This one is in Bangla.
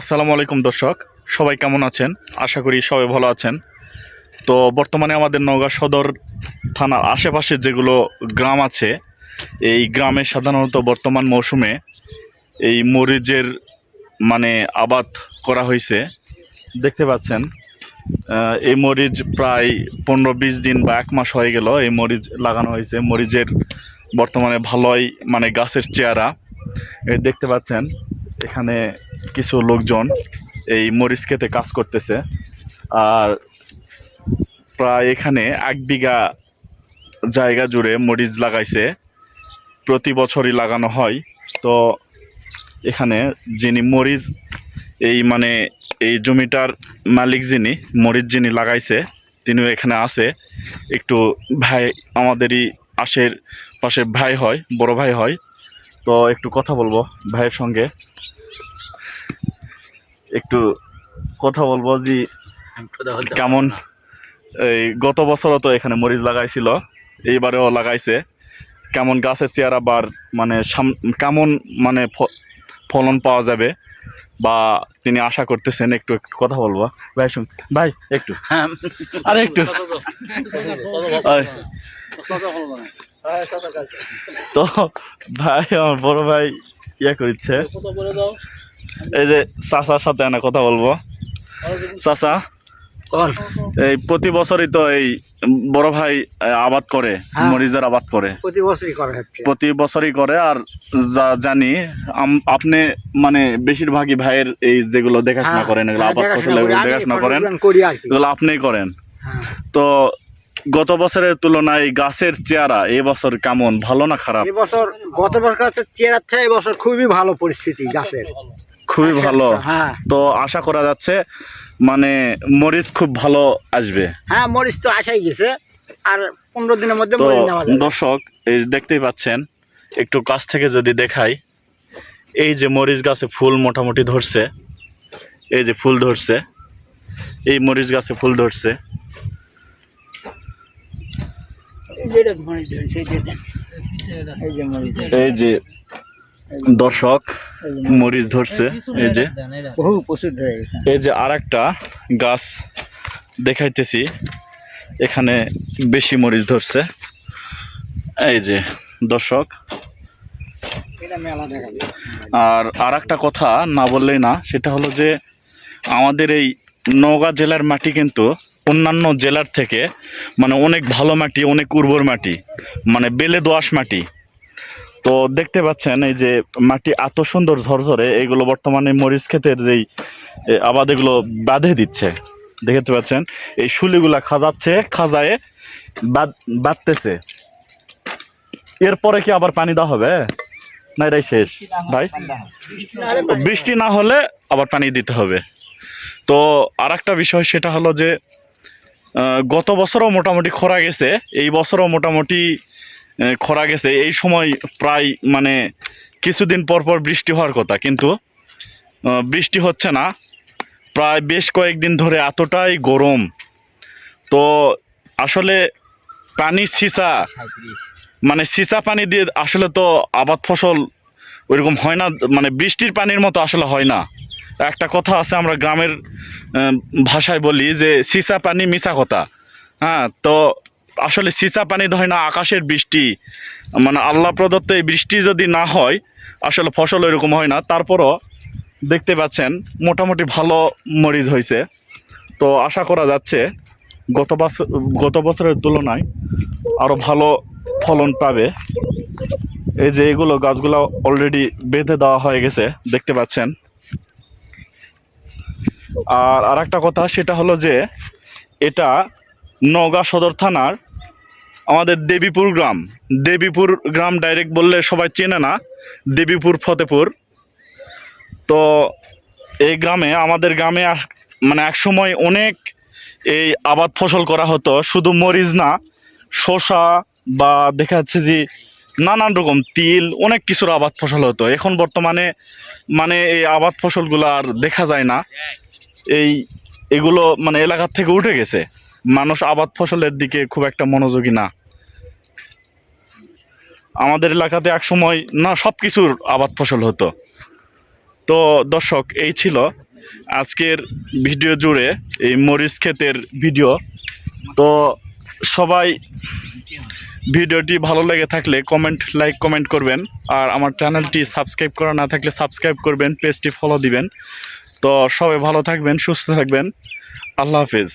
আসসালামু আলাইকুম দর্শক, সবাই কেমন আছেন? আশা করি সবাই ভালো আছেন। তো বর্তমানে আমাদের নওগাঁ সদর থানার আশেপাশে যেগুলো গ্রাম আছে, এই গ্রামে সাধারণত বর্তমান মৌসুমে এই মরিচের মানে আবাদ করা হয়েছে। দেখতে পাচ্ছেন এই মরিচ প্রায় পনেরো বিশ দিন বা এক মাস হয়ে গেল এই মরিচ লাগানো হয়েছে। মরিচের বর্তমানে ভালোই মানে গাছের এই দেখতে পাচ্ছেন এখানে কিছু লোকজন এই মরিচ খেতে কাজ করতেছে। আর প্রায় এখানে এক বিঘা জায়গা জুড়ে মরিচ লাগাইছে। প্রতি বছরই লাগানো হয়। তো এখানে যিনি মরিচ এই মানে এই জমিটার মালিক যিনি, মরিচ যিনি লাগাইছে, তিনিও এখানে আছে। একটু ভাই, আমাদেরই আশের পাশে ভাই হয়, বড় ভাই হয়। তো একটু কথা বলব ভাইয়ের সঙ্গে। একটু কথা বলব যে কেমন এই গত বছরও তো এখানে মরিচ লাগাইছিল এইবারেও লাগাইছে। কেমন গাছের চেহারা বার মানে সাম- কেমন মানে ফলন পাওয়া যাবে বা তিনি আশা করতেছেন একটু একটু কথা বলব। ভাই শুন ভাই একটু। আরে একটু। তো ভাই আমার বড় ভাই ইয়ে করছে এই যে চাচার সাথে না কথা বলব। চাচা এই প্রতি বছরই তো এই বড় ভাই আবাদ করে হ্যাঁ। মরিচের আবাদ করে। প্রতি বছরই করা প্রতি বছরই করে আর যা জানি আপনি মানে বেশিরভাগই ভাইয়ের এই যেগুলো দেখাশোনা হ্যাঁ, করেন এগুলো হ্যাঁ, আবাদ দেখাশোনা ফসল দেখাশোনা করেন এগুলো আপনিই করেন। তো গত বছরের তুলনায় গাছের চেহারা এবছর কেমন ভালো না খারাপ? এবছর গত বছর চেয়ার থেকে এবছর খুবই ভালো পরিস্থিতি গাছের। খুবই ভালো। হ্যাঁ। তো আশা করা যাচ্ছে মানে মরিচ খুব ভালো আসবে। হ্যাঁ মরিচ তো আসাই গেছে আর পনেরো দিনের মধ্যে দর্শক এই দেখতেই পাচ্ছেন একটু কাছ থেকে যদি দেখাই এই যে মরিচ গাছে ফুল মোটামুটি ধরছে এই যে ফুল ধরছে এই মরিচ গাছে ফুল ধরছে। এই যে দর্শক মরিচ ধরছে এই যে। বহু প্রচুর এই যে আর একটা গাছ দেখাইতেছি এখানে বেশি মরিচ ধরছে। এই যে দর্শক। আর আর একটা কথা না বললেই না সেটা হলো যে আমাদের এই নওগাঁ জেলার মাটি কিন্তু অন্যান্য জেলার থেকে মানে অনেক ভালো মাটি অনেক উর্বর মাটি মানে বেলে দোআঁশ মাটি। তো দেখতে পাচ্ছেন এই যে মাটি এত সুন্দর ঝরঝরে, এগুলো বর্তমানে মরিচ ক্ষেতের যেই আবাদ এগুলো বাঁধে দিচ্ছে। দেখতে পাচ্ছেন, এই শুলিগুলা খাজাচ্ছে, খাজায়ে বাঁধতেছে। এরপরে কি আবার পানি দেওয়া হবে? না, এটাই শেষ। ভাই? বৃষ্টি না হলে আবার পানি দিতে হবে। তো আর একটা বিষয়, সেটা হলো যে গত বছরও মোটামুটি খরা গেছে, এই বছরও মোটামুটি খরা গেছে, এই সময় প্রায় মানে কিছুদিন পর পর বৃষ্টি হওয়ার কথা, কিন্তু বৃষ্টি হচ্ছে না। প্রায় বেশ কয়েকদিন ধরে এতটাই গরম। তো আসলে পানি সিসা মানে সিসা পানি দিয়ে আসলে তো আবাদ ফসল ওইরকম হয় না মানে বৃষ্টির পানির মতো আসলে হয় না। একটা কথা আছে আমরা গ্রামের ভাষায় বলি যে, সিসা পানি মিশা কথা। হ্যাঁ তো আসলে সিসা পানি হয় না, আকাশের বৃষ্টি। মানে আল্লাহ প্রদত্ত এই বৃষ্টি যদি না হয়, আসলে ফসল এরকম হয় না। তারপরও দেখতে পাচ্ছেন, মোটামুটি ভালো মরিচ হয়েছে। তো আশা করা যাচ্ছে, গত বছর গত বছরের তুলনায় আরও ভালো ফলন পাবে। এই যে এগুলো গাছগুলো অলরেডি বেঁধে দেওয়া হয়ে গেছে, দেখতে পাচ্ছেন। আর আর একটা কথা, সেটা হলো যে এটা নওগাঁ সদর থানার আমাদের দেবীপুর গ্রাম। দেবীপুর গ্রাম ডাইরেক্ট বললে সবাই চেনে না, দেবীপুর, ফতেপুর। তো এই গ্রামে, আমাদের গ্রামে মানে একসময় অনেক এই আবাদ ফসল করা হতো, শুধু মরিচ না, শসা বা দেখা যাচ্ছে যে নানান রকম তিল, অনেক কিছুর আবাদ ফসল হতো। এখন বর্তমানে মানে এই আবাদ ফসলগুলো আর দেখা যায় না। এই এগুলো মানে এলাকার থেকে উঠে গেছে। মানুষ আবাদ ফসলের দিকে খুব একটা মনোযোগী না। আমাদের এলাকাতে এক সময় না সব কিছুর আবাদ ফসল হতো। তো দর্শক, এই ছিল আজকের ভিডিও জুড়ে এই মরিচ ক্ষেতের ভিডিও। তো সবাই ভিডিওটি ভালো লেগে থাকলে কমেন্ট, লাইক, কমেন্ট করবেন। আর আমার চ্যানেলটি সাবস্ক্রাইব করা না থাকলে সাবস্ক্রাইব করবেন, পেজটি ফলো দিবেন। তো সবাই ভালো থাকবেন, সুস্থ থাকবেন। আল্লাহ হাফিজ।